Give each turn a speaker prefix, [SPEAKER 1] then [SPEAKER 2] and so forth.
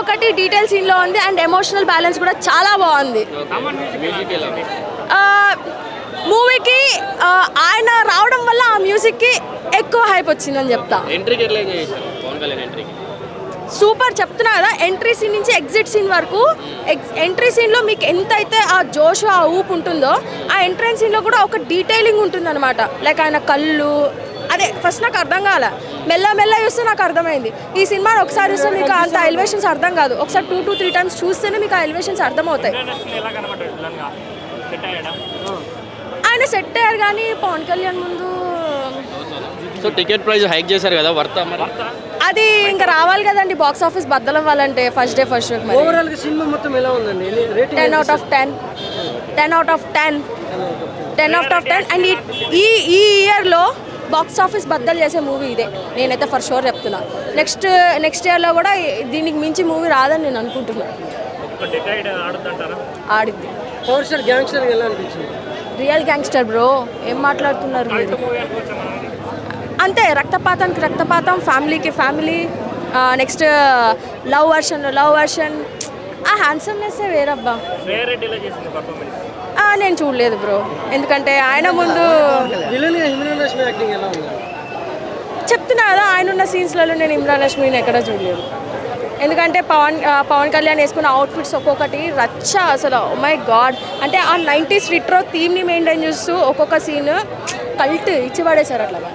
[SPEAKER 1] ఒక్కటి డీటెయిల్ సీన్లో ఉంది అండ్ ఎమోషనల్ బ్యాలెన్స్ కూడా చాలా బాగుంది? మూవీకి ఆయన రావడం వల్ల ఆ మ్యూజిక్కి ఎక్కువ హైప్ వచ్చిందని చెప్తా. సూపర్ చెప్తున్నా కదా ఎంట్రీ సీన్ నుంచి ఎగ్జిట్ సీన్ వరకు ఎంట్రీ సీన్లో మీకు ఎంత అయితే ఆ జోష్ ఆ ఊపు ఉంటుందో ఆ ఎంట్రన్స్ సీన్లో కూడా ఒక డీటెయిలింగ్ ఉంటుందన్నమాట. లైక్ ఆయన కళ్ళు అదే ఫస్ట్ నాకు అర్థం కాల. మెల్ల మెల్ల చూస్తే నాకు అర్థమైంది. ఈ సినిమాని ఒకసారి చూస్తే మీకు అంత ఎలివేషన్స్ అర్థం కాదు. ఒకసారి టూ టూ త్రీ టైమ్స్ చూస్తేనే మీకు ఆ ఎలివేషన్స్ అర్థమవుతాయి. ఆయన సెట్ అయ్యారు కానీ పవన్ కళ్యాణ్ ముందు
[SPEAKER 2] సో టికెట్ ప్రైస్ హైక్ చేశారు కదా వర్త మరి?
[SPEAKER 1] అది ఇంకా రావాలి కదండి బాక్స్ ఆఫీస్ బద్దలు అవ్వాలంటే ఫస్ట్ డే ఫస్ట్ మరి.
[SPEAKER 3] ఓవరాల్గా సినిమా మొత్తం ఎలా ఉందండి? Rating
[SPEAKER 1] ten out of ten ten out of ten ten out of ten and ఈ ఈ బాక్స్ ఆఫీస్ బద్దలు చేసే మూవీ ఇదే. నేనైతే ఫర్ షూర్ చెప్తున్నా. నెక్స్ట్ నెక్స్ట్ ఇయర్లో కూడా దీనికి మించి మూవీ రాదని నేను అనుకుంటున్నాను
[SPEAKER 3] అనిపించింది?
[SPEAKER 1] రియల్ గ్యాంగ్స్టర్ బ్రో ఏం మాట్లాడుతున్నారు మీరు? అంతే రక్తపాతానికి రక్తపాతం ఫ్యామిలీకి family next love version love version ఆ హ్యాండ్సమ్నెస్ వేరబ్బా. నేను చూడలేదు బ్రో. ఎందుకంటే ఆయన ముందు చెప్తున్నా కదా ఆయన ఉన్న సీన్స్లలో నేను ఇమ్రాన్ రష్మిని ఎక్కడా చూడలేదు. ఎందుకంటే పవన్ పవన్ కళ్యాణ్ వేసుకున్న అవుట్ఫిట్స్ ఒక్కొక్కటి రచ్చ అసలు. మై గాడ్ అంటే ఆ నైంటీస్ రిట్రో థీమ్ని మెయింటైన్ చేస్తూ ఒక్కొక్క సీన్ కల్ట్ ఇచ్చి పడేశారు అట్లా.